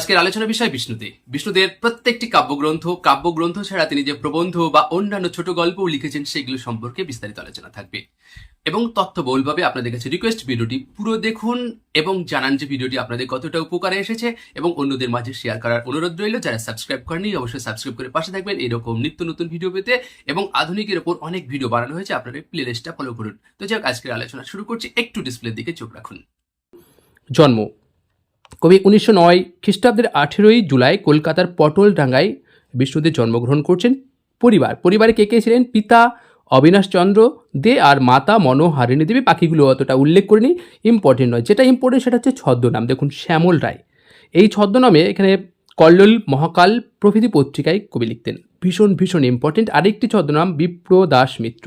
আজকের আলোচনা বিষয় বিষ্ণুদে বিষ্ণুদের প্রত্যেকটি কাব্যগ্রন্থ কাব্যগ্রন্থ ছাড়া তিনি যে প্রবন্ধ বা অন্যান্য ছোট গল্পও লিখেছেন, সেগুলো সম্পর্কে বিস্তারিত আলোচনা থাকবে। এবং তথ্যবহুলভাবে আপনাদের কাছে রিকোয়েস্ট ভিডিওটি পুরো দেখুন এবং জানান যে ভিডিওটি আপনাদের কতটা উপকারে এসেছে এবং অন্যদের মাঝে শেয়ার করার অনুরোধ রইল। যারা সাবস্ক্রাইব করেনি অবশ্যই সাবস্ক্রাইব করে পাশে থাকবেন। এরকম নিত্য নতুন ভিডিও পেতে এবং আধুনিকের ওপর অনেক ভিডিও বানানো হয়েছে আপনারা প্লে লিস্টটা ফলো করুন। তো যাক, আজকের আলোচনা শুরু করছি। একটু ডিসপ্লের দিকে চোখ রাখুন। জন্ম কবি উনিশশো নয় খ্রিস্টাব্দের আঠেরোই জুলাই কলকাতার পটলডাঙ্গায় বিষ্ণুদেব জন্মগ্রহণ করছেন পরিবার। পরিবারে কে কে ছিলেন? পিতা অবিনাশচন্দ্র দে আর মাতা মনোহারিণী দেবী। পাখিগুলো অতটা উল্লেখ করিনি ইম্পর্টেন্ট নয়। যেটা ইম্পর্টেন্ট সেটা হচ্ছে ছদ্মনাম। দেখুন, শ্যামল রায়। এই ছদ্মনামে এখানে কল্লোল মহাকাল প্রভৃতি পত্রিকায় কবি লিখতেন। ভীষণ ভীষণ ইম্পর্টেন্ট আরেকটি ছদ্মনাম বিপ্র দাস মিত্র।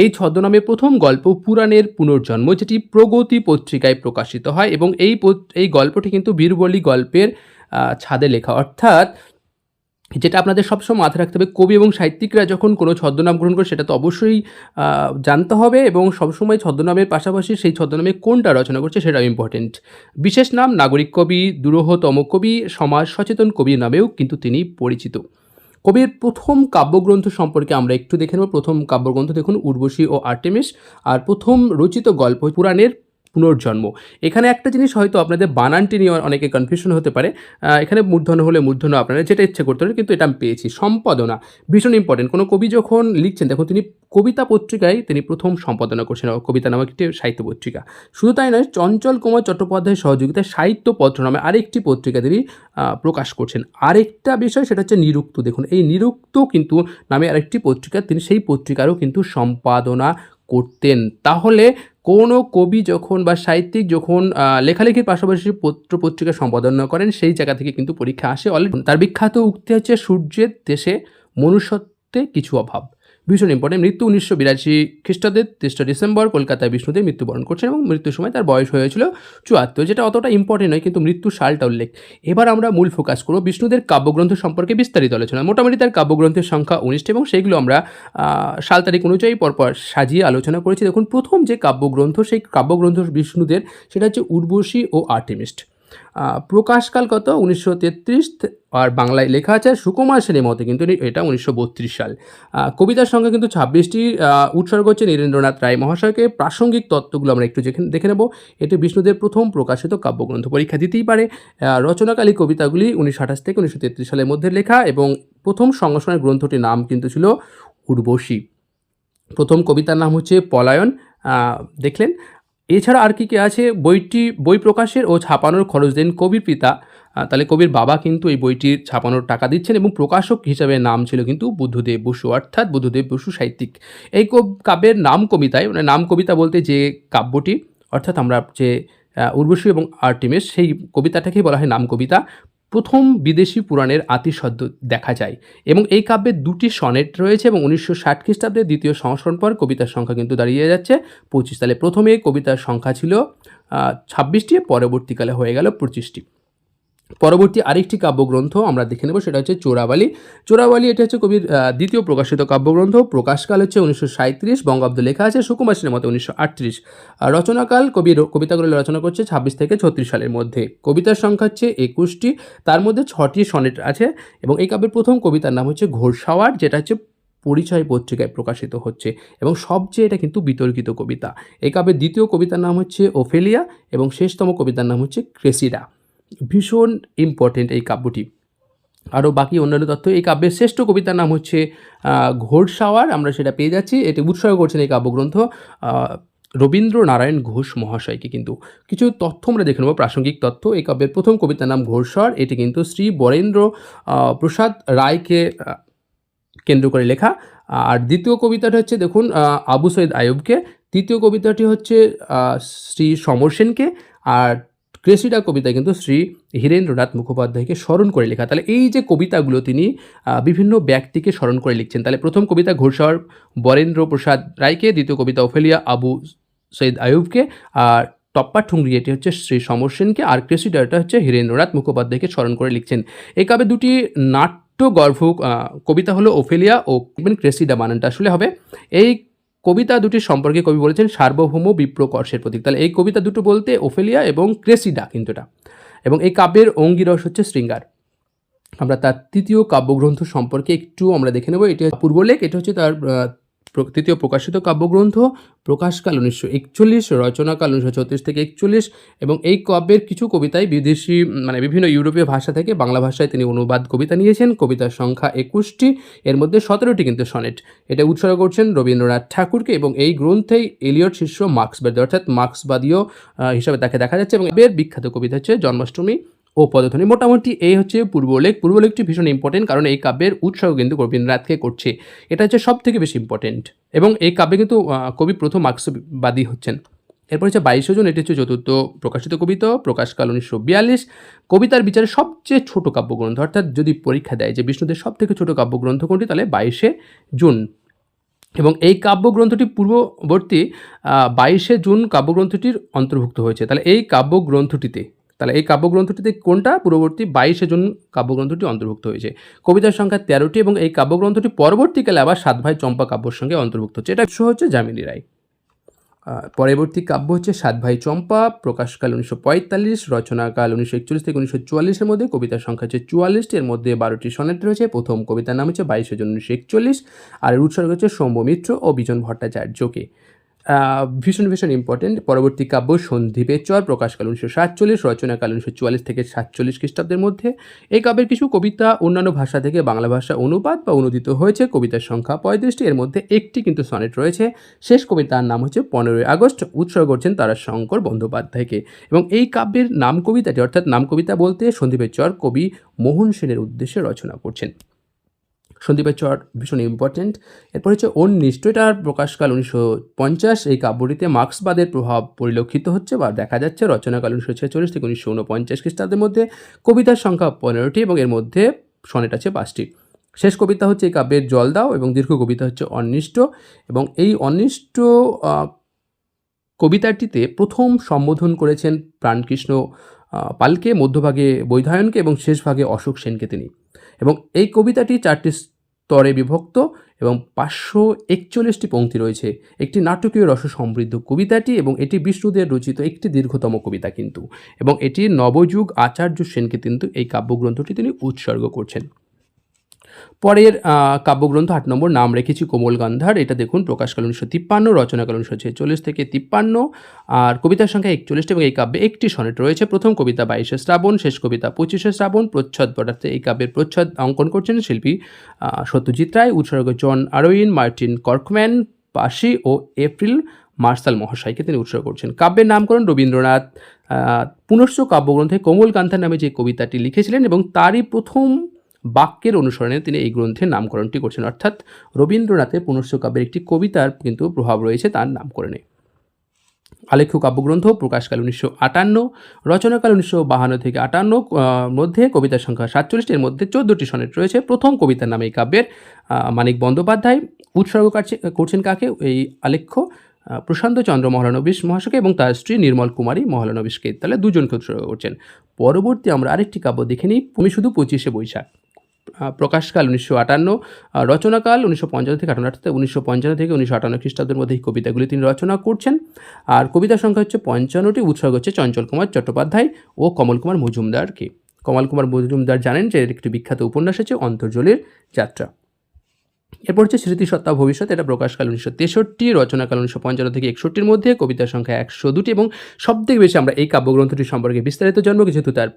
এই ছদ্মনামে প্রথম গল্প পুরাণের পুনর্জন্ম, যেটি প্রগতি পত্রিকায় প্রকাশিত হয় এবং এই এই গল্পটি কিন্তু বীরবলী গল্পের ছাদে লেখা। অর্থাৎ যেটা আপনাদের সবসময় মাথায় রাখতে হবে, কবি এবং সাহিত্যিকরা যখন কোনো ছদ্মনাম গ্রহণ করে, সেটা তো অবশ্যই জানতে হবে এবং সবসময় ছদ্মনামের পাশাপাশি সেই ছদ্মনামে কোনটা রচনা করছে সেটাও ইম্পর্টেন্ট বিশেষ নাম নাগরিক কবি, দুরূহতম কবি, সমাজ সচেতন কবি নামেও কিন্তু তিনি পরিচিত। কবির প্রথম কাব্যগ্রন্থ সম্পর্কে আমরা একটু দেখে নেব। প্রথম কাব্যগ্রন্থ দেখুন, উর্বশী ও আর্টেমিস আর প্রথম রচিত গল্প পুরাণের পুনর্জন্ম। এখানে একটা জিনিস হয়তো আপনাদের বানানটি নিয়ে অনেকে কনফিউশন হতে পারে। এখানে মূর্ধন্য হলে মূর্ধন্য আপনারা যেটা ইচ্ছে করতে পারেন, কিন্তু এটা আমি পেয়েছি। সম্পাদনা, ভীষণ ইম্পর্টেন্ট কোনো কবি যখন লিখছেন, দেখুন তিনি কবিতা পত্রিকায় তিনি প্রথম সম্পাদনা করছেন। কবিতা নামক একটি সাহিত্য পত্রিকা। শুধু তাই নয়, চঞ্চল কুমার চট্টোপাধ্যায়ের সহযোগিতায় সাহিত্য পত্র নামে আরেকটি পত্রিকা তিনি প্রকাশ করছেন। আরেকটা বিষয়, সেটা হচ্ছে নিরুক্ত। দেখুন, এই নিরুক্ত কিন্তু নামে আরেকটি পত্রিকা, তিনি সেই পত্রিকারও কিন্তু সম্পাদনা করতেন। তাহলে কোনো কবি যখন বা সাহিত্যিক যখন লেখালেখির পাশাপাশি পত্র পত্রিকা সম্পাদনা করেন, সেই জায়গা থেকে কিন্তু পরীক্ষা আসে। অলরেডি তার বিখ্যাত উক্তি হচ্ছে, সূর্যের দেশে মনুষ্যত্বে কিছু অভাব। ভীষণ ইম্পর্টেন্ট মৃত্যু উনিশশো বিরাশি খ্রিস্টাব্দের তেসরা ডিসেম্বর কলকাতায় বিষ্ণুদেব মৃত্যুবরণ করছেন এবং মৃত্যুর সময় তার বয়স হয়েছিল চুয়াত্তর, যেটা অতটা ইম্পর্টেন্ট নয়, কিন্তু মৃত্যু সালটা উল্লেখ। এবার আমরা মূল ফোকাস করব বিষ্ণুদের কাব্যগ্রন্থ সম্পর্কে বিস্তারিত আলোচনা। মোটামুটি তার কাব্যগ্রন্থের সংখ্যা উনিশটি এবং সেইগুলো আমরা সাল তারিখ অনুযায়ী পরপর সাজিয়ে আলোচনা করেছি। দেখুন, প্রথম যে কাব্যগ্রন্থ, সেই কাব্যগ্রন্থ বিষ্ণুদের, সেটা হচ্ছে উর্বশী ও আর্টেমিস্ট। প্রকাশকাল কত? উনিশশো তেত্রিশ আর বাংলায় লেখা আছে সুকুমার সেনের মতে, কিন্তু এটা উনিশশো বত্রিশ সাল। কবিতার সঙ্গে কিন্তু ছাব্বিশটি উৎসর্গ হচ্ছে নীরেন্দ্রনাথ রায় মহাশয়কে। প্রাসঙ্গিক তত্ত্বগুলো আমরা একটু দেখে দেখে নেব। এটি বিষ্ণুদের প্রথম প্রকাশিত কাব্যগ্রন্থ পরীক্ষা দিতেই পারে। রচনাকালী কবিতাগুলি উনিশশো আঠাশ থেকে উনিশশো তেত্রিশ সালের মধ্যে লেখা এবং প্রথম সংস্করণের গ্রন্থটির নাম কিন্তু ছিল উর্বশী। প্রথম কবিতার নাম হচ্ছে পলায়ন। দেখলেন? এছাড়া আর কি কি আছে? বইটি, বই প্রকাশের ও ছাপানোর খরচ দেন কবির পিতা। তাহলে কবির বাবা কিন্তু এই বইটির ছাপানোর টাকা দিচ্ছেন এবং প্রকাশক হিসাবে নাম ছিল কিন্তু বুদ্ধদেব বসু, অর্থাৎ বুদ্ধদেব বসু সাহিত্যিক। এই কব- কাব্যের নাম কবিতায় মানে নাম কবিতা বলতে যে কাব্যটি, অর্থাৎ আমরা যে উর্বশী এবং আর্টিমেস সেই কবিতাটাকেই বলা হয় নাম কবিতা। প্রথম বিদেশি পুরাণের আতিশদ্য দেখা যায় এবং এই কাব্যে দুটি সনেট রয়েছে এবং উনিশশো ষাট খ্রিস্টাব্দে দ্বিতীয় সংস্করণ পর কবিতার সংখ্যা কিন্তু দাঁড়িয়ে যাচ্ছে। পঁচিশ সালে প্রথমে কবিতার সংখ্যা ছিল ছাব্বিশটি, পরবর্তীকালে হয়ে গেল পঁচিশটি। পরবর্তী আরেকটি কাব্যগ্রন্থ আমরা দেখে নেব, সেটা হচ্ছে চোরাবালি। চোরাবালি, এটা হচ্ছে কবির দ্বিতীয় প্রকাশিত কাব্যগ্রন্থ। প্রকাশকাল হচ্ছে উনিশশো সাঁত্রিশ বঙ্গাব্দ লেখা আছে, সুকুমার সেনের মতে উনিশশো আটত্রিশ। রচনাকাল কবি কবিতাগুলো রচনা করছে ছাব্বিশ থেকে ছত্রিশ সালের মধ্যে। কবিতার সংখ্যা হচ্ছে একুশটি, তার মধ্যে ছটি সনেট আছে এবং এই কাব্যের প্রথম কবিতার নাম হচ্ছে ঘোরসাওয়ার যেটা হচ্ছে পরিচয় পত্রিকায় প্রকাশিত হচ্ছে। এবং সবচেয়ে এটা কিন্তু বিতর্কিত কবিতা। এই কাব্যের দ্বিতীয় কবিতার নাম হচ্ছে ওফেলিয়া এবং শেষতম কবিতার নাম হচ্ছে ক্রেসিডা। ভীষণ ইম্পর্টেন্ট এই কাব্যটি। আরও বাকি অন্যান্য তথ্য এই কাব্যের শ্রেষ্ঠ কবিতার নাম হচ্ছে ঘোড়সাওয়ার। আমরা সেটা পেয়ে যাচ্ছি। এটি উৎসর্গ করছেন এই কাব্যগ্রন্থ আহ, রবীন্দ্র নারায়ণ ঘোষ মহাশয়কে কিন্তু। কিছু তথ্য আমরা দেখে নেব প্রাসঙ্গিক তথ্য। এই কাব্যের প্রথম কবিতার নাম ঘোড়সর এটি কিন্তু শ্রী বরেন্দ্র প্রসাদ রায়কে কেন্দ্র করে লেখা। আর দ্বিতীয় কবিতাটা হচ্ছে দেখুন আবু সৈয়দ আয়ুবকে তৃতীয় কবিতাটি হচ্ছে শ্রী সমর সেনকে। আর ক্রেসিডা কবিতা কিন্তু শ্রী হীরেন্দ্রনাথ মুখোপাধ্যায়কে স্মরণ করে লেখা। তাহলে এই যে কবিতাগুলো তিনি বিভিন্ন ব্যক্তিকে স্মরণ করে লিখছেন। তাহলে প্রথম কবিতা ঘোষর বরেন্দ্র প্রসাদ রায়কে, দ্বিতীয় কবিতা ওফেলিয়া আবু সৈয়দ আয়ুবকে, আর টপ্পা ঠুংরি, এটি হচ্ছে শ্রী সমর সেনকে, আর ক্রেসিডাটা হচ্ছে হীরেন্দ্রনাথ মুখোপাধ্যায়কে স্মরণ করে লিখছেন। এই কাব্যে দুটি নাট্য গর্ভ কবিতা হলো ওফেলিয়া ও ক্রেসিডা বানানটা আসলে হবে। এই কবিতা দুটি সম্পর্কে কবি বলেছেন, সার্বভৌম বিপ্রকর্ষের প্রতীক। তাহলে এই কবিতা দুটো বলতে ওফেলিয়া এবং ক্রেসিডা কিন্তু এটা। এবং এই কাব্যের অঙ্গিরস হচ্ছে শৃঙ্গার। আমরা তার তৃতীয় কাব্যগ্রন্থ সম্পর্কে একটু আমরা দেখে নেব। এটি পূর্বলেখ, এটা হচ্ছে তার তৃতীয় প্রকাশিত কাব্যগ্রন্থ প্রকাশকাল উনিশশো একচল্লিশ, রচনাকাল উনিশশো ছত্রিশ থেকে একচল্লিশ এবং এই কাব্যের কিছু কবিতায় বিদেশি মানে বিভিন্ন ইউরোপীয় ভাষা থেকে বাংলা ভাষায় তিনি অনুবাদ কবিতা নিয়েছেন। কবিতার সংখ্যা একুশটি, এর মধ্যে সতেরোটি কিন্তু সনেট। এটা উৎসর্গ করছেন রবীন্দ্রনাথ ঠাকুরকে এবং এই গ্রন্থেই এলিয়ট শিষ্য মার্ক্সবাদী, অর্থাৎ মার্ক্সবাদীয় হিসাবে তাকে দেখা যাচ্ছে এবং এর বিখ্যাত কবিতা হচ্ছে জন্মাষ্টমী। ও পদধ্বনি। মোটামুটি এই হচ্ছে পূর্বলেখ পূর্বলেখটি ভীষণ ইম্পর্টেন্ট কারণ এই কাব্যের উৎসর্গ কিন্তু রবীন্দ্রনাথকে করছে। এটা হচ্ছে সব থেকে বেশি ইম্পর্টেন্ট এবং এই কাব্যে কিন্তু কবি প্রথম মার্ক্সবাদী হচ্ছেন। এরপর হচ্ছে বাইশে জন, এটি হচ্ছে চতুর্থ প্রকাশিত কবিতা, প্রকাশকাল উনিশশো বিয়াল্লিশ। কবিতার বিচারে সবচেয়ে ছোট কাব্যগ্রন্থ, অর্থাৎ যদি পরীক্ষা দেয় যে বিষ্ণুদের সব থেকে ছোট কাব্যগ্রন্থ কোনটি, তাহলে বাইশে জুন। এবং এই কাব্যগ্রন্থটি পূর্ববর্তী বাইশে জুন কাব্যগ্রন্থটির অন্তর্ভুক্ত হয়েছে। তাহলে এই কাব্যগ্রন্থটিতে তাহলে এই কাব্যগ্রন্থটিতে কোনটা? পূর্ববর্তী বাইশে জুন কাব্যগ্রন্থটি অন্তর্ভুক্ত হয়েছে। কবিতার সংখ্যা তেরোটি এবং এই কাব্যগ্রন্থটি পরবর্তীকালে আবার সাত ভাই চম্পা কাব্যর সঙ্গে অন্তর্ভুক্ত হচ্ছে। এটা হচ্ছে যামিনী রায়। পরবর্তী কাব্য হচ্ছে সাত ভাই চম্পা, প্রকাশকাল উনিশশো পঁয়তাল্লিশ, রচনাকাল উনিশশো একচল্লিশ থেকে উনিশশো চুয়াল্লিশের মধ্যে। কবিতার সংখ্যা হচ্ছে চুয়াল্লিশটি, এর মধ্যে বারোটি সনেট রয়েছে। প্রথম কবিতার নাম হচ্ছে বাইশে জুন উনিশশো একচল্লিশ, আর উৎসর্গ হচ্ছে শম্ভ মিত্র ও বিজন ভট্টাচার্যকে। ভীষণ ভীষণ ইম্পর্টেন্ট পরবর্তী কাব্য সন্দীপের চর প্রকাশকাল উনিশশো সাতচল্লিশ, রচনাকাল উনিশশো চুয়াল্লিশ থেকে সাতচল্লিশ খ্রিস্টাব্দের মধ্যে। এই কাব্যের কিছু কবিতা অন্যান্য ভাষা থেকে বাংলা ভাষা অনুবাদ বা অনুদিত হয়েছে। কবিতার সংখ্যা পঁয়ত্রিশটি। এর মধ্যে একটি কিন্তু সনেট রয়েছে। শেষ কবিতার নাম হচ্ছে পনেরোই আগস্ট। উৎসর্গ করছেন তারা শঙ্কর বন্দ্যোপাধ্যায়কে। এবং এই কাব্যের নাম কবিতাটি অর্থাৎ নাম কবিতা বলতে সন্দীপের চর কবি মোহন সেনের উদ্দেশ্যে রচনা করছেন। সন্দীপের চর ভীষণ ইম্পর্টেন্ট এরপর হচ্ছে অন্নিষ্ট এটার প্রকাশকাল উনিশশো পঞ্চাশ এই কাব্যটিতে মার্ক্সবাদের প্রভাব পরিলক্ষিত হচ্ছে বা দেখা যাচ্ছে? রচনাকাল উনিশশো ছেচল্লিশ থেকে উনিশশো উনপঞ্চাশ খ্রিস্টাব্দের মধ্যে কবিতার সংখ্যা পনেরোটি এবং এর মধ্যে সনেট আছে পাঁচটি। শেষ কবিতা হচ্ছে এই কাব্যের জল দাও এবং দীর্ঘ কবিতা হচ্ছে অন্নিষ্ট এবং এই অন্নিষ্ট আহ, কবিতাটিতে প্রথম সম্বোধন করেছেন প্রাণকৃষ্ণ পালকে মধ্যভাগে বৈধায়নকে এবং শেষ ভাগে অশোক সেনকে তিনি। এবং এই কবিতাটি চারটি স্তরে বিভক্ত এবং পাঁচশো একচল্লিশটি পংক্তি রয়েছে। একটি নাটকীয় রস সমৃদ্ধ কবিতাটি এবং এটি বিষ্ণুদের রচিত একটি দীর্ঘতম কবিতা কিন্তু। এবং এটি নবযুগ আচার্য সেনকে কিন্তু এই কাব্যগ্রন্থটি তিনি উৎসর্গ করছেন। পরের কাব্যগ্রন্থ আট নম্বর নাম রেখেছি কোমল গান্ধার। এটা দেখুন প্রকাশকাল উনিশশো তিপ্পান্ন রচনাকাল উনিশশো ছেচল্লিশ থেকে তিপ্পান্ন। আর কবিতার সংখ্যা একচল্লিশটি এবং এই কাব্যে একটি সনেট রয়েছে। প্রথম কবিতা বাইশে শ্রাবণ, শেষ কবিতা পঁচিশে শ্রাবণ। প্রচ্ছদ পদার্থে এই কাব্যের প্রচ্ছদ অঙ্কন করছেন শিল্পী সত্যজিৎ রায়, উৎসর্গ জন আরোইন, মার্টিন কর্কম্যান পাশি ও এপ্রিল মার্শাল মহাশয়কে তিনি উৎসর্গ করছেন। কাব্যের নামকরণ রবীন্দ্রনাথ। পুনশ্চ কাব্যগ্রন্থে কোমল কান্থার নামে যে কবিতাটি লিখেছিলেন এবং তারই প্রথম বাক্যের অনুসরণে তিনি এই গ্রন্থের নামকরণটি করছেন। অর্থাৎ রবীন্দ্রনাথের পুনশ্চ কাব্যের একটি কবিতার কিন্তু প্রভাব রয়েছে তার নামকরণে। আলেখ্য কাব্যগ্রন্থ প্রকাশকাল উনিশশো আটান্ন, রচনাকাল উনিশশো বাহান্ন থেকে আটান্ন মধ্যে কবিতার সংখ্যা সাতচল্লিশটি এর মধ্যে চোদ্দোটি সনেট রয়েছে। প্রথম কবিতার নামে এই কাব্যের মানিক বন্দ্যোপাধ্যায়। উৎসর্গ করছেন কাকে? এই আলেখ্য প্রশান্ত চন্দ্র মহলানবিশ মহাশয়কে এবং তার স্ত্রী নির্মল কুমারী মহলানবিশকে। তাহলে দুজনকে উৎসর্গ করছেন। পরবর্তী আমরা আরেকটি কাব্য দেখে নিই। শুধু পঁচিশে বৈশাখ। প্রকাশকাল উনিশশো আটান্ন রচনাকাল উনিশশো পঞ্চান্ন থেকে আটান্ন অর্থাৎ উনিশশো পঞ্চান্ন থেকে উনিশশো আটান্ন খ্রিস্টাব্দের মধ্যে এই কবিতাগুলি তিনি রচনা করছেন। আর কবিতা সংখ্যা হচ্ছে পঞ্চান্নটি, উৎসর্গ হচ্ছে চঞ্চল কুমার চট্টোপাধ্যায় ও কমল কুমার মজুমদারকে। কমল কুমার মজুমদার জানেন যে এর একটি বিখ্যাত উপন্যাস আছে, অন্তর্জলের যাত্রা। এরপর হচ্ছে স্মৃতিসত্তা ভবিষ্যৎ, এটা প্রকাশকাল উনিশশো তেষট্টি, রচনাকাল উনিশশো পঞ্চান্ন থেকে একষট্টির মধ্যে কবিতা সংখ্যা একশো দুটি এবং সবথেকে বেশি আমরা এই কাব্যগ্রন্থটি সম্পর্কে বিস্তারিত জানব, যেহেতু তার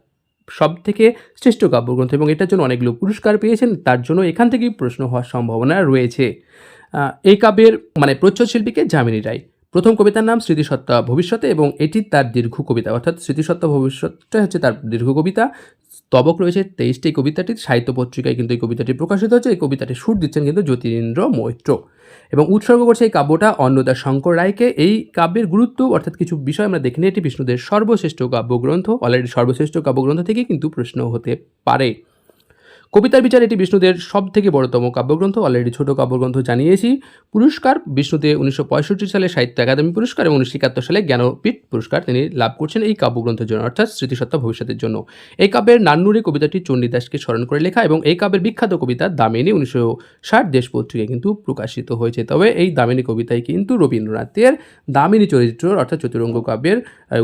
সব থেকে শ্রেষ্ঠ কাব্যগ্রন্থ এবং এটার জন্য অনেকগুলো পুরস্কার পেয়েছেন, তার জন্য এখান থেকেই প্রশ্ন হওয়ার সম্ভাবনা রয়েছে। এই কাব্যের মানে প্রচ্ছদ শিল্পীকে যামিনী রায়। প্রথম কবিতার নাম স্মৃতিসত্তা ভবিষ্যতে এবং এটি তার দীর্ঘ কবিতা। অর্থাৎ স্মৃতিসত্তা ভবিষ্যৎটা হচ্ছে তার দীর্ঘ কবিতা। স্তবক রয়েছে তেইশটি কবিতাটি সাহিত্য পত্রিকায় কিন্তু এই কবিতাটি প্রকাশিত হচ্ছে এই কবিতাটি সুর দিচ্ছেন কিন্তু জ্যোতিরিন্দ্র মৈত্র। এবং উৎসর্গ করছে এই কাব্যটা অন্নদা শঙ্কর রায়কে। এই কাব্যের গুরুত্ব, অর্থাৎ কিছু বিষয় আমরা দেখে নিই। এটি বিষ্ণুদের সর্বশ্রেষ্ঠ কাব্যগ্রন্থ। অলরেডি সর্বশ্রেষ্ঠ কাব্যগ্রন্থ থেকে কিন্তু প্রশ্ন হতে পারে। কবিতার বিচার এটি বিষ্ণুদের সব থেকে বড়তম কাব্যগ্রন্থ। অলরেডি ছোট কাব্যগ্রন্থ জানিয়েছি। পুরস্কার, বিষ্ণুতে উনিশশো পঁয়ষট্টি সালে সাহিত্য একাডেমি পুরস্কার এবং উনিশশো একাত্তর সালে জ্ঞানপীঠ পুরস্কার তিনি লাভ করছেন এই কাব্যগ্রন্থের জন্য, অর্থাৎ স্মৃতিসত্তা ভবিষ্যতের জন্য। এই কাব্যের নান্নুরি কবিতাটি চণ্ডীদাসকে স্মরণ করে লেখা এবং এই কাব্যের বিখ্যাত কবিতা দামিনী উনিশশো ষাট দেশ পত্রিকায় কিন্তু প্রকাশিত হয়েছে। তবে এই দামিনী কবিতায় কিন্তু রবীন্দ্রনাথের দামিনী চরিত্র, অর্থাৎ চতুরঙ্গ কাব্যের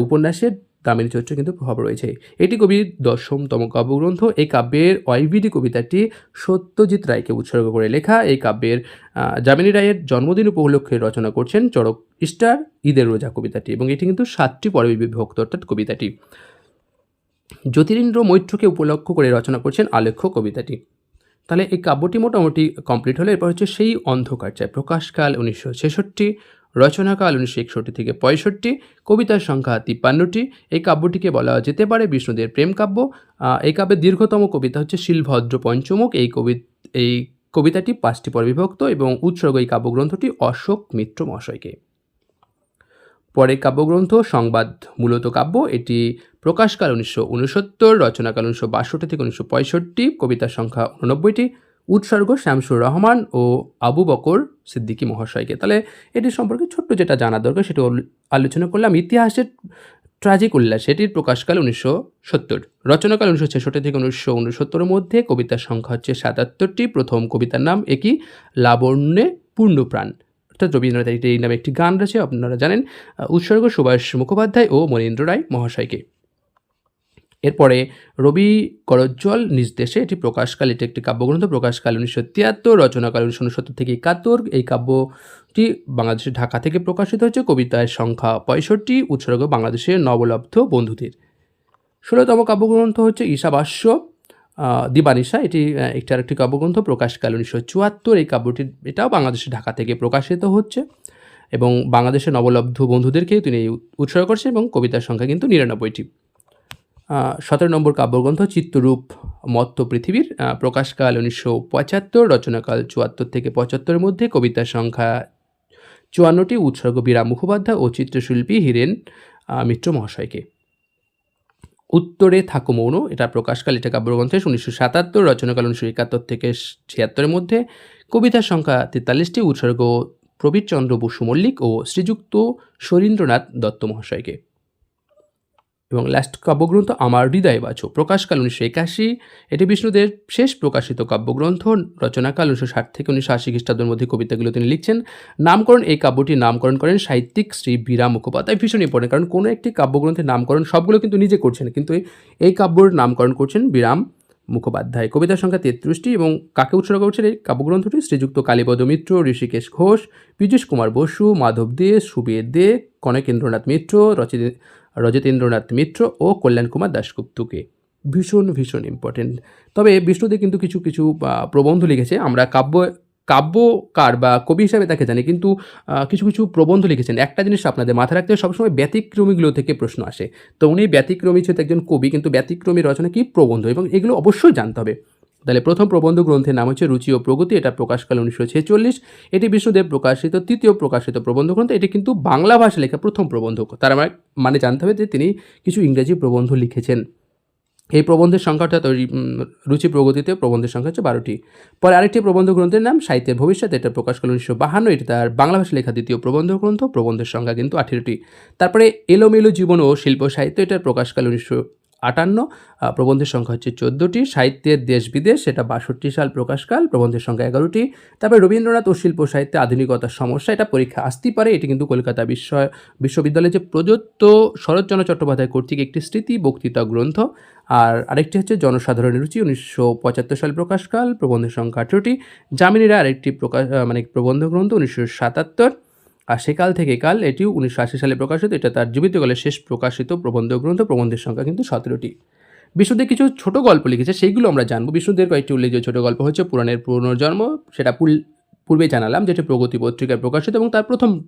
উপন্যাসের দামিনী চরিত্রের কিন্তু প্রভাব রয়েছে। এটি কবির দশমতম কাব্যগ্রন্থ। এই কাব্যের অয়বিডি কবিতাটি সত্যজিৎ রায়কে উৎসর্গ করে লেখা। এই কাব্যের যামিনী রায়ের জন্মদিন উপলক্ষে রচনা করছেন চড়ক ইস্টার ঈদের রোজা কবিতাটি এবং এটি কিন্তু সাতটি পর্বে বিভক্ত অর্থাৎ কবিতাটি। জ্যোতিরিন্দ্র মৈত্রকে উপলক্ষ করে রচনা করছেন আলেখ্য কবিতাটি। তাহলে এই কাব্যটি মোটামুটি কমপ্লিট হলো এরপর হচ্ছে সেই অন্ধকার চায় প্রকাশকাল উনিশশো ছেষট্টি। রচনাকাল উনিশশো একষট্টি থেকে পঁয়ষট্টি, কবিতার সংখ্যা তিপ্পান্নটি। এই কাব্যটিকে বলা যেতে পারে বিষ্ণুদের প্রেম কাব্য। এই কাব্যের দীর্ঘতম কবিতা হচ্ছে শিলভদ্র পঞ্চমুখ। এই কবি এই কবিতাটি পাঁচটি পর্বে বিভক্ত এবং উৎসর্গ এই কাব্যগ্রন্থটি অশোক মিত্র মহাশয়কে। পরে কাব্যগ্রন্থ, সংবাদ মূলত কাব্য। এটি প্রকাশকাল উনিশশো উনসত্তর, রচনাকাল উনিশশো বাষট্টি থেকে উনিশশো পঁয়ষট্টি, কবিতার সংখ্যা উননব্বইটি। উৎসর্গ শামসুর রহমান ও আবু বকর সিদ্দিকী মহাশয়কে। তাহলে এটি সম্পর্কে ছোট্ট যেটা জানা দরকার সেটি আলোচনা করলাম ইতিহাসের ট্রাজিক উল্লাস। এটির প্রকাশকাল উনিশশো সত্তর, রচনাকাল উনিশশো ছেষট্টি থেকে উনিশশো উনসত্তরের মধ্যে। কবিতার সংখ্যা হচ্ছে সাতাত্তরটি। প্রথম কবিতার নাম একই, লাবণ্যে পূর্ণপ্রাণ। অর্থাৎ রবীন্দ্রনাথ এই নামে একটি গান রয়েছে, আপনারা জানেন। উৎসর্গ সুভাষ মুখোপাধ্যায় ও মনীন্দ্র রায় মহাশয়কে। রবি করজ্জ্বল নিজ দেশে এটি প্রকাশকাল, এটি একটি কাব্যগ্রন্থ প্রকাশকাল উনিশশো তিয়াত্তর, রচনাকাল উনিশশো উনসত্তর থেকে একাত্তর। এই কাব্যটি বাংলাদেশের ঢাকা থেকে প্রকাশিত হয়েছে। কবিতার সংখ্যা পঁয়ষট্টি, উৎসর্গ বাংলাদেশের নবলব্ধ বন্ধুদের। ষোলোতম কাব্যগ্রন্থ হচ্ছে ঈশাবাস্য দিবানিশা। এটি একটি আরেকটি কাব্যগ্রন্থ প্রকাশকাল উনিশশো চুয়াত্তর। এই কাব্যটি, এটাও বাংলাদেশের ঢাকা থেকে প্রকাশিত হচ্ছে এবং বাংলাদেশের নবলব্ধ বন্ধুদেরকেও তিনি উৎসর্গ করছেন এবং কবিতার সংখ্যা কিন্তু নিরানব্বইটি। সতেরো নম্বর কাব্যগ্রন্থ চিত্তরূপ মত্ত পৃথিবীর প্রকাশকাল উনিশশো পঁচাত্তর, রচনাকাল চুয়াত্তর থেকে পঁচাত্তরের মধ্যে কবিতার সংখ্যা চুয়ান্নটি, উৎসর্গ বীরাম মুখোপাধ্যায় ও চিত্রশিল্পী হীরেন মিত্র মহাশয়কে। উত্তরে থাকো মৌন, এটা প্রকাশকাল, এটা কাব্যগ্রন্থে উনিশশো সাতাত্তর, রচনাকাল উনিশশো একাত্তর থেকে ছিয়াত্তরের মধ্যে কবিতার সংখ্যা তেতাল্লিশটি, উৎসর্গ প্রবীরচন্দ্র বসু মল্লিক ও শ্রীযুক্ত শরীন্দ্রনাথ দত্ত মহাশয়কে। এবং লাস্ট কাব্যগ্রন্থ আমার হৃদয় বাছো প্রকাশকাল উনিশশো একাশি, এটি বিষ্ণুদের শেষ প্রকাশিত কাব্যগ্রন্থ। রচনাকাল উনিশশো ষাট থেকে উনিশশো আশি খ্রিস্টাব্দের মধ্যে কবিতাগুলো তিনি লিখছেন। নামকরণ, এই কাব্যটির নামকরণ করেন সাহিত্যিক শ্রী বীরা মুখোপাধ্যায়। ভীষণ ইম্পর্টেন্ট কারণ কোনো একটি কাব্যগ্রন্থের নামকরণ সবগুলো কিন্তু নিজে করছেন, কিন্তু এই- কাব্যর নামকরণ করছেন বিরাম মুখোপাধ্যায়। কবিতার সংখ্যা তেত্রিশটি এবং কাকে উৎসর্গ করছেন এই কাব্যগ্রন্থটি? শ্রীযুক্ত কালীপদ মিত্র, ঋষিকেশ ঘোষ, পীযূষ কুমার বসু, মাধব দে সুবীর দে, কনকেন্দ্রনাথ মিত্র, রচিত রজতেন্দ্রনাথ মিত্র ও কল্যাণ কুমার দাশগুপ্তকে। ভীষণ ভীষণ ইম্পর্টেন্ট তবে বিষ্ণুদে কিন্তু কিছু কিছু প্রবন্ধ লিখেছে। আমরা কাব্য, কাব্যকার বা কবি হিসাবে তাকে জানি, কিন্তু কিছু কিছু প্রবন্ধ লিখেছেন। একটা জিনিস আপনাদের মাথায় রাখতে হবে, সবসময় ব্যতিক্রমীগুলো থেকে প্রশ্ন আসে। তো উনি ব্যতিক্রমী ছিল একজন কবি, কিন্তু ব্যতিক্রমী রচনা কি প্রবন্ধ? এবং এগুলো অবশ্যই জানতে হবে। তাহলে প্রথম প্রবন্ধ গ্রন্থের নাম হচ্ছে রুচি ও প্রগতি, এটা প্রকাশকাল উনিশশো ছেচল্লিশ। এটি বিষ্ণুদেব প্রকাশিত, তৃতীয় প্রকাশিত প্রবন্ধ গ্রন্থ, এটি কিন্তু বাংলা ভাষা লেখা প্রথম প্রবন্ধ। তার আমার মানে জানতে হবে যে তিনি কিছু ইংরেজি প্রবন্ধ লিখেছেন। এই প্রবন্ধের সংখ্যা অর্থাৎ রুচি প্রগতিতে প্রবন্ধের সংখ্যা হচ্ছে বারোটি। পরে আরেকটি প্রবন্ধ গ্রন্থের নাম সাহিত্যের ভবিষ্যৎ, এটা প্রকাশ করল উনিশশো বাহান্ন, এটি তার বাংলা ভাষা লেখা দ্বিতীয় প্রবন্ধ গ্রন্থ, প্রবন্ধের সংখ্যা কিন্তু আঠেরোটি। তারপরে এলোমেলো জীবন ও শিল্প সাহিত্য এটার প্রকাশকাল উনিশশো আটান্ন প্রবন্ধের সংখ্যা হচ্ছে চোদ্দোটি, সাহিত্যের দেশ বিদেশ, সেটা বাষট্টি সাল প্রকাশকাল, প্রবন্ধের সংখ্যা এগারোটি। তারপরে রবীন্দ্রনাথ ও শিল্প সাহিত্যে আধুনিকতার সমস্যা, এটা পরীক্ষা আসতেই পারে, এটি কিন্তু কলকাতা বিশ্ব বিশ্ববিদ্যালয়ে যে প্রদত্ত শরৎচন্দ্র চট্টোপাধ্যায় কর্তৃক একটি স্মৃতি, বক্তৃতা গ্রন্থ। আর আরেকটি হচ্ছে জনসাধারণের রুচি, উনিশশো পঁচাত্তর সাল প্রকাশকাল, প্রবন্ধের সংখ্যা আঠেরোটি। জামিনীরা আরেকটি প্রকাশ মানে প্রবন্ধ গ্রন্থ, উনিশশো সাতাত্তর। আর সেকাল থেকে কাল এটিও উনিশশো আশি সালে প্রকাশিত, এটা তার জীবিতকালে শেষ প্রকাশিত প্রবন্ধ গ্রন্থ, প্রবন্ধের সংখ্যা কিন্তু সতেরোটি। বিষ্ণুদের কিছু ছোট গল্প লিখেছে, সেইগুলো আমরা জানব। বিষ্ণুদের কয়েকটি উল্লেখযোগ্য ছোট গল্প হচ্ছে পুরাণের পুনর্জন্ম, সেটা পুল- পূর্বে জানালাম, যেটি প্রগতি পত্রিকায় প্রকাশিত, এবং তার প্রথম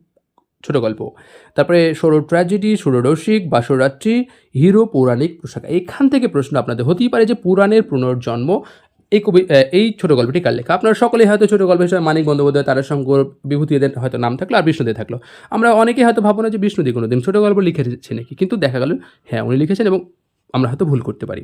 ছোট গল্প। তারপরে ষোড় ট্র্যাজেডি ষোড় রসিক বাসরাত্রি, হিরো পৌরাণিক পোশাক এখান থেকে প্রশ্ন আপনাদের হতেই পারে যে পুরাণের পুনর্জন্ম এই কবি এই ছোট গল্পটি কার লেখা? আপনারা সকলেই হয়তো ছোট গল্প হিসেবে মানিক বন্দ্যোপাধ্যায় তারাশঙ্কর বিভূতি এদের হয়তো নাম থাকল আর বিষ্ণুদে থাকল। আমরা অনেকেই হয়তো ভাবো না যে বিষ্ণুদি কোনো দিন ছোটো গল্প লিখেছে নাকি, কিন্তু দেখা গেল হ্যাঁ উনি লিখেছেন এবং আমরা হয়তো ভুল করতে পারি।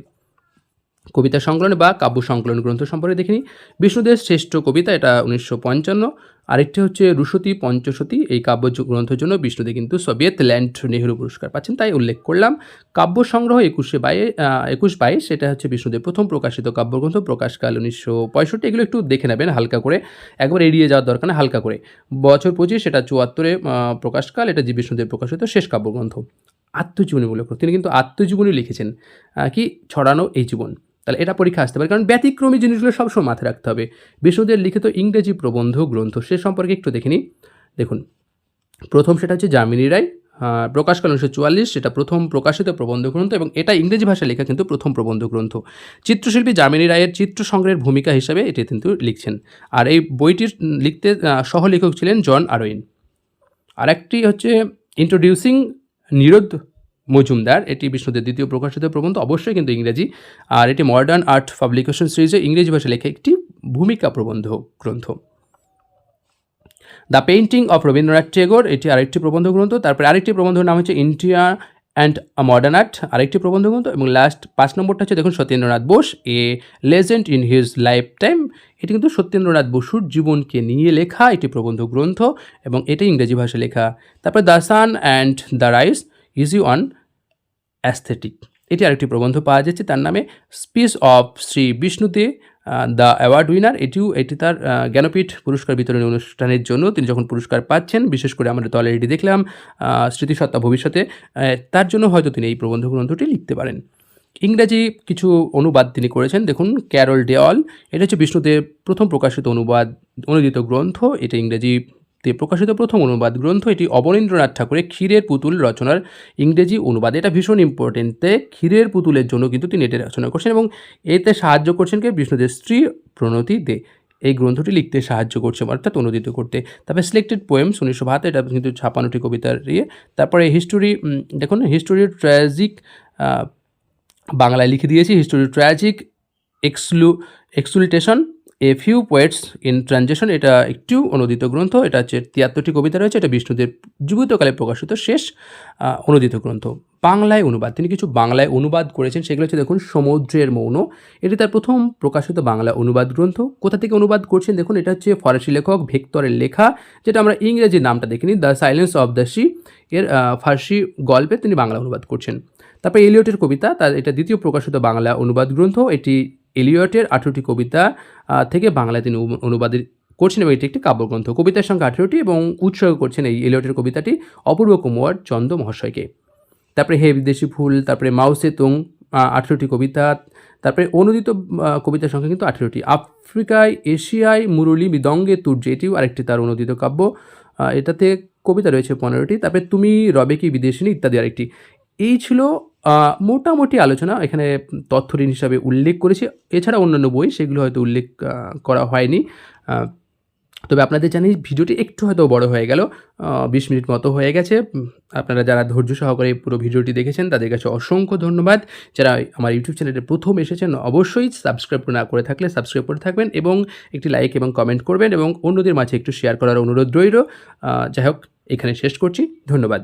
কবিতা সংকলন বা কাব্য সংকলন গ্রন্থ সম্পর্কে দেখিনি বিষ্ণুদের শ্রেষ্ঠ কবিতা এটা উনিশশো পঞ্চান্ন আরেকটি হচ্ছে রুশতি পঞ্চশতী এই কাব্য গ্রন্থের জন্য বিষ্ণুদে কিন্তু সোভিয়েত ল্যান্ড নেহরু পুরস্কার পাচ্ছেন, তাই উল্লেখ করলাম। কাব্য সংগ্রহ একুশে বাইয়ে একুশ বাইশ সেটা হচ্ছে বিষ্ণুদের প্রথম প্রকাশিত কাব্যগ্রন্থ, প্রকাশকাল উনিশশো পঁয়ষট্টি, এগুলো একটু দেখে নেবেন হালকা করে। একবার এড়িয়ে যাওয়ার দরকার না হালকা করে। বছর পঁচিশ, সেটা চুয়াত্তরে প্রকাশকাল, এটা যে বিষ্ণুদেব প্রকাশিত শেষ কাব্যগ্রন্থ। আত্মজীবনীমূলক। তিনি কিন্তু আত্মজীবনী লিখেছেন। কি? ছড়ানো এই জীবন। তাহলে এটা পরীক্ষা আসতে পারে। কারণ ব্যতিক্রমী জিনিসগুলো সবসময় মাথায় রাখতে হবে। বিষ্ণুদের লিখিত ইংরেজি প্রবন্ধ, গ্রন্থ, সে সম্পর্কে একটু দেখে নিই। দেখুন, প্রথম সেটা হচ্ছে যামিনী রায়। প্রকাশ প্রকাশকাল উনিশশো চুয়াল্লিশ, সেটা প্রথম প্রকাশিত প্রবন্ধ গ্রন্থ এবং এটা ইংরেজি ভাষায় লেখা কিন্তু প্রথম প্রবন্ধ গ্রন্থ। চিত্রশিল্পী যামিনী রায়ের চিত্র সংগ্রহের ভূমিকা হিসাবে এটি কিন্তু লিখছেন। আর এই বইটির লিখতে সহলেখক ছিলেন জন আরোইন। আরেকটি হচ্ছে ইন্ট্রোডিউসিং নিরোধ মজুমদার, এটি বিষ্ণুদের দ্বিতীয় প্রকাশিত প্রবন্ধ, অবশ্যই কিন্তু ইংরেজি। আর এটি মডার্ন আর্ট পাবলিকেশন সিরিজে ইংরেজি ভাষায় লেখা একটি ভূমিকা প্রবন্ধ, গ্রন্থ। The painting of Rabindranath Tagore এটি আরেকটি প্রবন্ধ গ্রন্থ। তারপরে আরেকটি প্রবন্ধের নাম হচ্ছে ইন্ডিয়া অ্যান্ড মডার্ন আর্ট আরেকটি প্রবন্ধ গ্রন্থ। এবং লাস্ট পাঁচ নম্বরটা হচ্ছে, দেখুন, Satyendranath Bose a legend in his life time এটি কিন্তু সত্যেন্দ্রনাথ বসুর জীবনকে নিয়ে লেখা একটি প্রবন্ধ গ্রন্থ এবং এটি ইংরেজি ভাষায় লেখা। তারপরে the sun and the rise easy on aesthetic. এটি আরেকটি প্রবন্ধ পাওয়া যাচ্ছে, তার নামে স্পিচ অফ শ্রী বিষ্ণুতে দ্য অ্যাওয়ার্ড উইনার। এটিও, এটি তার জ্ঞানপীঠ পুরস্কার বিতরণী অনুষ্ঠানের জন্য তিনি যখন পুরস্কার পাচ্ছেন, বিশেষ করে আমরা তো অলরেডি দেখলাম স্মৃতিসত্তা ভবিষ্যতে তার জন্য হয়তো তিনি এই প্রবন্ধ গ্রন্থটি লিখতে পারেন। ইংরেজি কিছু অনুবাদ তিনি করেছেন, দেখুন, ক্যারল ডেওয়াল এটা হচ্ছে বিষ্ণুদেব প্রথম প্রকাশিত অনুবাদ, অনুদিত গ্রন্থ। এটা ইংরেজিতে প্রকাশিত প্রথম অনুবাদ গ্রন্থ এটি অবনীন্দ্রনাথ ঠাকুরের ক্ষীরের পুতুল রচনার ইংরেজি অনুবাদ। এটা ভীষণ ইম্পর্টেন্টে ক্ষীরের পুতুলের জন্য কিন্তু তিনি এটি রচনা করছেন এবং এতে সাহায্য করছেন কে বিষ্ণুদের স্ত্রী প্রণতি দে। এই গ্রন্থটি লিখতে সাহায্য করছে অর্থাৎ অনুদিত করতে। তারপরে সিলেক্টেড পোয়েমস উনিশশো বাহাত্তর, এটা কিন্তু ছাপান্নটি কবিতার ইয়ে। তারপরে হিস্টোরি দেখুন হিস্টোরি ট্র্যাজিক বাংলায় লিখে দিয়েছি। History tragic এক্সলু exultation a few poets in transaction এটা একটু অনুদিত গ্রন্থ, এটা হচ্ছে তিয়াত্তরটি কবিতা রয়েছে, এটা বিষ্ণুদেব জীবিতকালে প্রকাশিত শেষ অনুদিত গ্রন্থ। বাংলায় অনুবাদ, তিনি কিছু বাংলায় অনুবাদ করেছেন, সেগুলো হচ্ছে দেখুন সমুদ্রের মৌন। এটি তার প্রথম প্রকাশিত বাংলা অনুবাদ গ্রন্থ। কোথা থেকে অনুবাদ করছেন? দেখুন, এটা হচ্ছে ফরাসি লেখক ভেক্টরের লেখা, যেটা আমরা ইংরেজি নামটা দেখিনি, the silence of the sea. এর ফার্সি গল্পে তিনি বাংলা অনুবাদ করছেন। তারপরে এলিয়টের কবিতা, তার এটা দ্বিতীয় প্রকাশিত বাংলা অনুবাদ গ্রন্থ। এটি এলিয়টের আঠেরোটি কবিতা থেকে বাংলায় তিনি অনু- অনুবাদের করছেন এবং এটি একটি কাব্যগ্রন্থ। কবিতার সংখ্যা আঠেরোটি এবং উৎসর্গ করছেন এই এলিয়টের কবিতাটি অপূর্ব কুমার চন্দ মহাশয়কে। তারপরে হে বিদেশি ফুল, তারপরে মাউসে তুং আঠেরোটি কবিতা, তারপরে অনুদিত কবিতার সংখ্যা কিন্তু আঠেরোটি। আফ্রিকায়, এশিয়ায় মুরলী, মৃদঙ্গে তুর্য, এটিও আরেকটি তার অনুদিত কাব্য। এটাতে কবিতা রয়েছে পনেরোটি। তারপরে তুমি রবে কি বিদেশিনী, ইত্যাদি আরেকটি। এই ছিল মোটামুটি আলোচনা এখানে তথ্যঋণ হিসাবে উল্লেখ করেছি। এছাড়া অন্যান্য বই সেগুলো হয়তো উল্লেখ করা হয়নি। তবে আপনাদের জানি ভিডিওটি একটু হয়তো বড় হয়ে গেল বিশ মিনিট মতো হয়ে গেছে। আপনারা যারা ধৈর্য সহকারে পুরো ভিডিওটি দেখেছেন, তাদের কাছে অসংখ্য ধন্যবাদ। যারা আমার ইউটিউব চ্যানেলে প্রথম এসেছেন, অবশ্যই সাবস্ক্রাইব না করে থাকলে সাবস্ক্রাইব করে থাকবেন এবং একটি লাইক এবং কমেন্ট করবেন এবং অন্যদের মাঝে একটু শেয়ার করার অনুরোধ রইল। যাই হোক, এখানে শেষ করছি। ধন্যবাদ।